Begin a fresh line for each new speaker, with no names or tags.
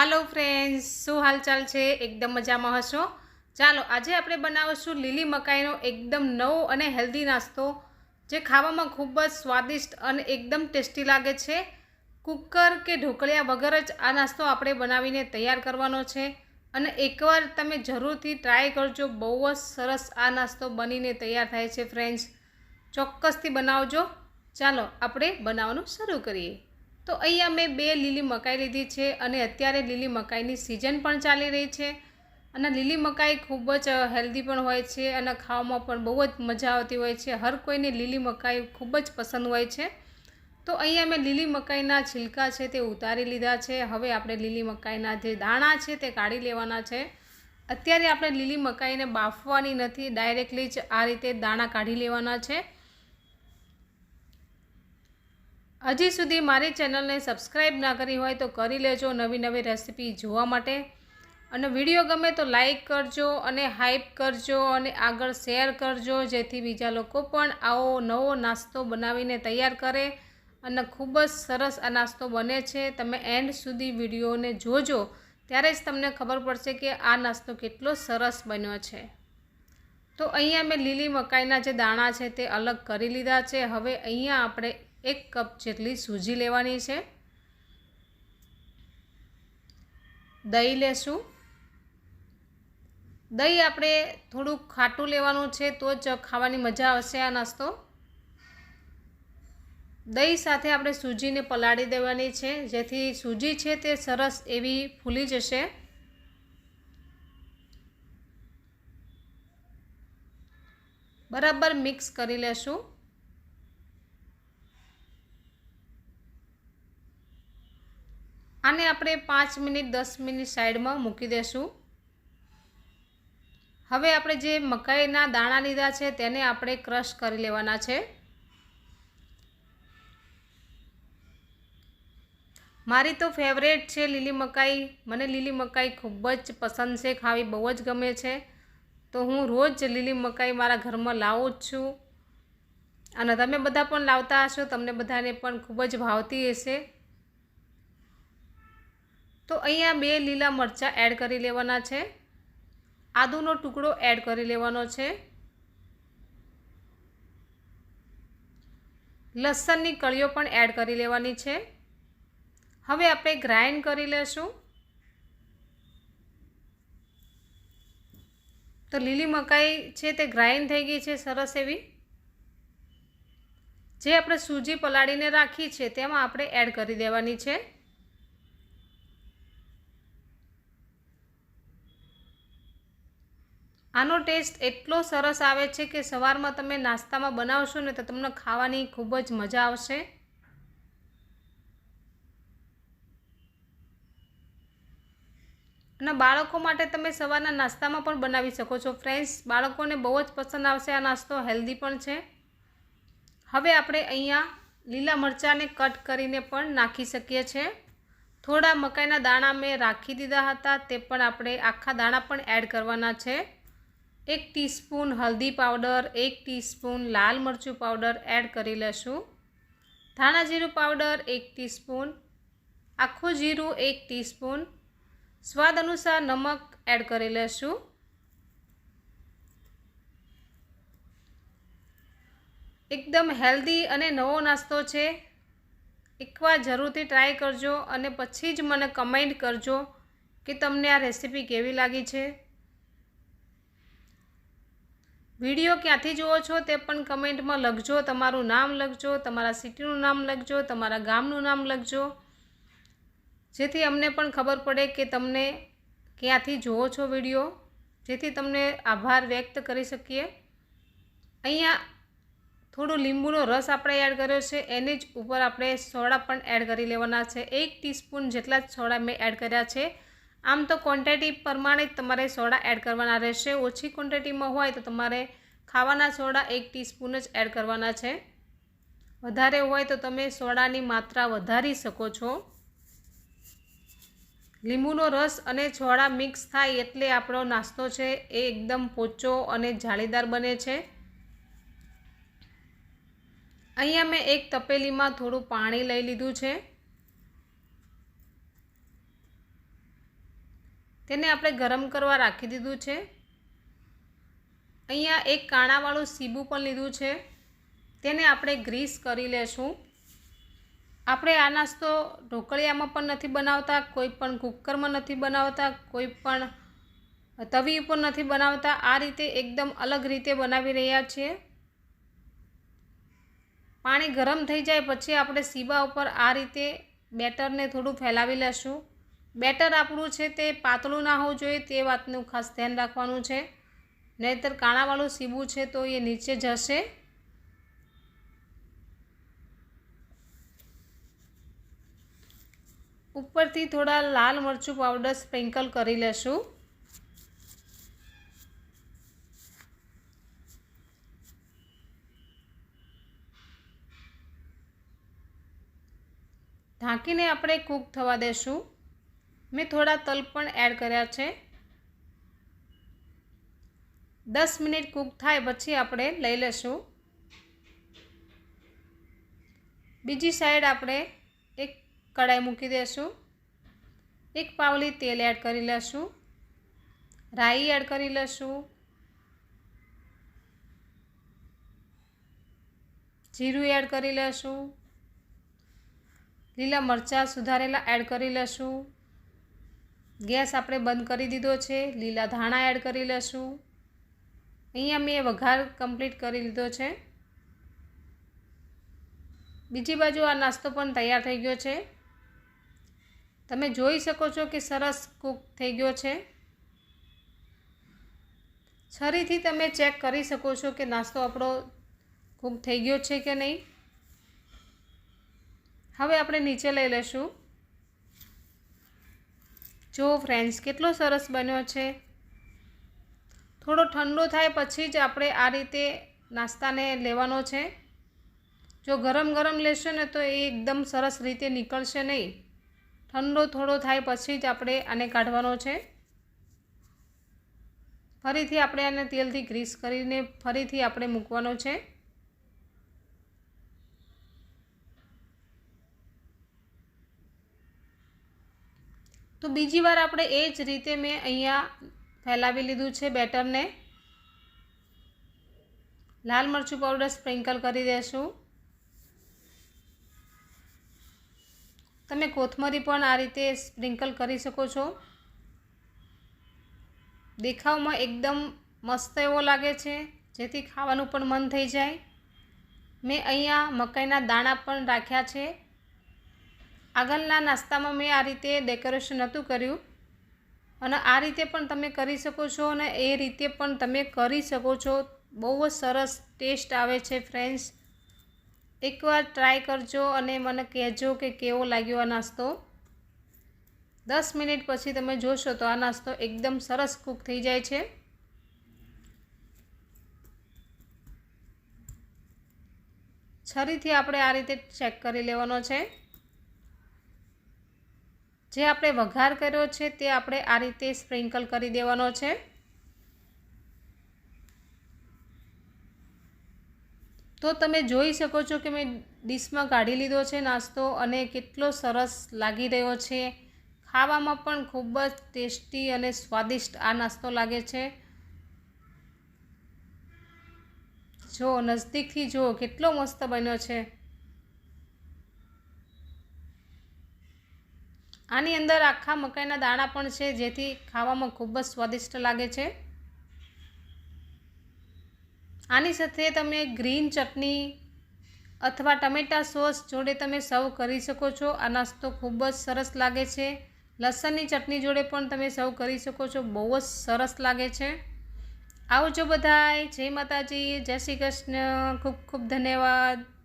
હાલો friends શું હાલચાલ છે? એકદમ મજામાં હશો? ચાલો, આજે આપણે બનાવીશું લીલી મકાઈનો એકદમ નવો અને હેલ્ધી નાસ્તો, જે ખાવામાં ખૂબ જ સ્વાદિષ્ટ અને એકદમ ટેસ્ટી લાગે છે. કુકર કે ઢોકળિયા વગર જ આ નાસ્તો આપણે બનાવીને તૈયાર કરવાનો છે. અને એકવાર તમે જરૂરથી ટ્રાય કરજો, બહુ જ સરસ આ નાસ્તો બનીને તૈયાર થાય છે ફ્રેન્ડ્સ ચોક્કસથી બનાવજો. ચાલો, આપણે બનાવવાનું શરૂ કરીએ. તો અહીંયા મેં બે લીલી મકાઈ લીધી છે અને અત્યારે લીલી મકાઈની સિઝન પણ ચાલી રહી છે. અને લીલી મકાઈ ખૂબ જ હેલ્ધી પણ હોય છે અને ખાવામાં પણ બહુ જ મજા આવતી હોય છે. હર કોઈને લીલી મકાઈ ખૂબ જ પસંદ હોય છે. તો અહીંયા મેં લીલી મકાઈના છિલકા છે તે ઉતારી લીધા છે. હવે આપણે લીલી મકાઈના જે દાણા છે તે કાઢી લેવાના છે. અત્યારે આપણે લીલી મકાઈને બાફવાની નથી, ડાયરેક્ટલી જ આ રીતે દાણા કાઢી લેવાના છે. હજી સુધી મારી ચેનલને સબસ્ક્રાઈબ ના કરી હોય તો કરી લેજો નવી નવી રેસીપી જોવા માટે. અને વીડિયો ગમે તો લાઈક કરજો અને હાઇપ કરજો અને આગળ શેર કરજો, જેથી બીજા લોકો પણ આવો નવો નાસ્તો બનાવીને તૈયાર કરે. અને ખૂબ જ સરસ આ નાસ્તો બને છે. તમે એન્ડ સુધી વિડીયોને જોજો. ત્યારે જ તમને ખબર પડશે કે આ નાસ્તો કેટલો સરસ બન્યો છે. તો અહીંયા મેં લીલી મકાઈના જે દાણા છે તે અલગ કરી લીધા છે. હવે અહીંયા આપણે એક કપ જેટલી સૂજી લેવાની છે. દહીં લેશું. દહીં આપણે થોડુંક ખાટું લેવાનું છે તો જ ખાવાની મજા આવશે આ નાસ્તો. દહીં સાથે આપણે સૂજીને પલાળી દેવાની છે. જેથી સૂજી છે તે સરસ એવી ફૂલી જશે. બરાબર મિક્સ કરી લેશું. આને આપણે પાંચ મિનિટ, દસ મિનિટ સાઈડમાં મૂકી દેશું. હવે આપણે જે મકાઈના દાણા લીધા છે તેને આપણે ક્રશ કરી લેવાના છે. મારી તો ફેવરેટ છે લીલી મકાઈ. મને લીલી મકાઈ ખૂબ જ પસંદ છે, ખાવી બહુ જ ગમે છે. તો હું રોજ લીલી મકાઈ મારા ઘરમાં લાવું જ છું. અને તમે બધા પણ લાવતા હશો, તમને બધાને પણ ખૂબ જ ભાવતી હશે. તો અહીંયા બે લીલા મરચાં એડ કરી લેવાના છે. આદુનો ટુકડો એડ કરી લેવાનો છે. લસણની કળીઓ પણ એડ કરી લેવાની છે. હવે આપણે ગ્રાઇન્ડ કરી લેશું. તો લીલી મકાઈ છે તે ગ્રાઇન્ડ થઈ ગઈ છે સરસ એવી. જે આપણે સૂજી પલાળીને રાખી છે તેમાં આપણે એડ કરી દેવાની છે. આનો ટેસ્ટ એટલો સરસ આવે છે કે સવારમાં તમે નાસ્તામાં બનાવશો ને તો તમને ખાવાની ખૂબ જ મજા આવશે. અને બાળકો માટે તમે સવારના નાસ્તામાં પણ બનાવી શકો છો. ફ્રેન્ડ્સ બાળકોને બહુ જ પસંદ આવશે આ નાસ્તો. હેલ્ધી પણ છે. હવે આપણે અહીંયા લીલા મરચાંને કટ કરીને પણ નાખી શકીએ છીએ થોડા મકાઈના દાણા મેં રાખી દીધા હતા, તે પણ આપણે આખા દાણા પણ એડ કરવાના છે. એક ટીસ્પૂન હલ્દી પાવડર, એક ટીસ્પૂન લાલ મરચું પાવડર એડ કરી લેશું. ધાણા જીરું પાવડર, એક ટીસ્પૂન. આખું જીરું, એક ટીસ્પૂન. સ્વાદ અનુસાર નમક એડ કરી લેશું. એકદમ હેલ્ધી અને નવો નાસ્તો છે. એકવાર જરૂરથી ટ્રાય કરજો અને પછી જ મને કમેન્ટ કરજો કે તમને આ રેસીપી કેવી લાગી છે. વીડિયો ક્યાંથી જુઓ છો તે પણ કમેન્ટમાં લખજો, તમારું નામ લખજો, તમારા સિટીનું નામ લખજો, તમારા ગામનું નામ લખજો. જેથી અમને પણ ખબર પડે કે તમને ક્યાંથી જુઓ છો વીડિયો. જેથી તમને આભાર વ્યક્ત કરી શકીએ. અહીંયા થોડું લીંબુનો રસ આપણે એડ કર્યો છે, એની જ ઉપર આપણે સોડા પણ એડ કરી લેવાના છે. એક ટીસ્પૂન જેટલા સોડા મેં એડ કર્યા છે. આમ તો ક્વોન્ટિટી પ્રમાણે જ તમારે સોડા એડ કરવાના રહેશે. ઓછી ક્વોન્ટિટીમાં હોય તો તમારે ખાવાના સોડા એક ટીસ્પૂન જ એડ કરવાના છે. વધારે હોય તો તમે સોડાની માત્રા વધારી શકો છો. લીંબુનો રસ અને છોડા મિક્સ થાય એટલે આપણો નાસ્તો છે એ એકદમ પોચો અને જાળીદાર બને છે. અહીંયા મેં એક તપેલીમાં થોડું પાણી લઈ લીધું છે. તેને આપણે ગરમ કરવા રાખી દીધું છે. અહીંયા એક કાણાવાળું સીબું પણ લીધું છે. તેને આપણે ગ્રીસ કરી લેશું. આપણે આ નાસ્તો ઢોકળિયામાં પણ નથી બનાવતા, કોઈ પણ કુકરમાં નથી બનાવતા, કોઈ પણ તવી ઉપર નથી બનાવતા. આ રીતે એકદમ અલગ રીતે બનાવી રહ્યા છીએ. પાણી ગરમ થઈ જાય પછી આપણે સીબા ઉપર આ રીતે બેટરને થોડું ફેલાવી લેશું. બેટર આપણું છે તે પાતળું ના હોવું જોઈએ, તે વાતનું ખાસ ધ્યાન રાખવાનું છે. નહીંતર કાણાવાળું સીબું છે તો એ નીચે જશે. ઉપરથી થોડા લાલ મરચું પાવડર સ્પ્રિંકલ કરી લેશું. ઢાંકીને આપણે કૂક થવા દેશું. મેં થોડા તલ પણ એડ કર્યા છે. દસ મિનિટ કૂક થાય પછી આપણે લઈ લઈશું બીજી સાઈડ આપણે એક કડાઈ મૂકી દઈશું એક પાવલી તેલ એડ કરી લઈશું રાઈ એડ કરી લઈશું જીરું એડ કરી લઈશું લીલા મરચાં સુધારેલા એડ કરી લઈશું ગેસ આપણે બંધ કરી દીધો છે. લીલા ધાણા એડ કરી લેશું. અહીંયા મેં વઘાર કમ્પ્લીટ કરી લીધો છે. બીજી બાજુ આ નાસ્તો પણ તૈયાર થઈ ગયો છે. તમે જોઈ શકો છો કે સરસ કૂક થઈ ગયો છે. છરીથી તમે ચેક કરી શકો છો કે નાસ્તો આપણો કૂક થઈ ગયો છે કે નહીં. હવે આપણે નીચે લઈ લઈશું. જો ફ્રેન્ડ્સ કેટલો સરસ બન્યો છે. થોડો ઠંડો થાય પછી જ આપણે આ રીતે નાસ્તાને લેવાનો છે. જો ગરમ ગરમ લેશો ને તો એ એકદમ સરસ રીતે નીકળશે નહીં. ઠંડો થોડો થાય પછી જ આપણે આને કાઢવાનો છે. ફરીથી આપણે આને તેલથી ગ્રીસ કરીને ફરીથી આપણે મૂકવાનો છે. તો બીજી વાર આપણે એ જ રીતે મેં અહીંયા ફેલાવી લીધું છે બેટરને. લાલ મરચું પાવડર સ્પ્રિંકલ કરી દેશું. તમે કોથમરી પણ આ રીતે સ્પ્રિંકલ કરી શકો છો. દેખાવમાં એકદમ મસ્ત એવો લાગે છે, જેથી ખાવાનું પણ મન થઈ જાય. મેં અહીંયા મકાઈના દાણા પણ રાખ્યા છે. આગળના નાસ્તામાં મેં આ રીતે ડેકોરેશન નહોતું કર્યું. અને આ રીતે પણ તમે કરી શકો છો અને એ રીતે પણ તમે કરી શકો છો. બહુ જ સરસ ટેસ્ટ આવે છે ફ્રેન્ડ્સ. એકવાર ટ્રાય કરજો અને મને કહેજો કે કેવો લાગ્યો આ નાસ્તો. દસ મિનિટ પછી તમે જોશો તો આ નાસ્તો એકદમ સરસ કૂક થઈ જાય છે. છરીથી આપણે આ રીતે ચેક કરી લેવાનો છે. જે આપણે વઘાર કર્યો છે તે આપણે આ રીતે સ્પ્રિંકલ કરી દેવાનો છે. તો તમે જોઈ શકો છો કે મેં ડીશમાં કાઢી લીધો છે નાસ્તો અને કેટલો સરસ લાગી રહ્યો છે. ખાવામાં પણ ખૂબ જ ટેસ્ટી અને સ્વાદિષ્ટ આ નાસ્તો લાગે છે. જો નજદીકથી જુઓ, કેટલો મસ્ત બન્યો છે. આની અંદર આખા મકાઈના દાણા પણ છે, જેથી ખાવામાં ખૂબ જ સ્વાદિષ્ટ લાગે છે. આની સાથે તમે ગ્રીન ચટણી અથવા ટમેટા સોસ જોડે તમે સર્વ કરી શકો છો. આ નાસ્તો ખૂબ જ સરસ લાગે છે. લસણની ચટણી જોડે પણ તમે સર્વ કરી શકો છો. બહુ જ સરસ લાગે છે. આવજો બધાય. જય માતાજી. જય શ્રી કૃષ્ણ. ખૂબ ખૂબ ધન્યવાદ.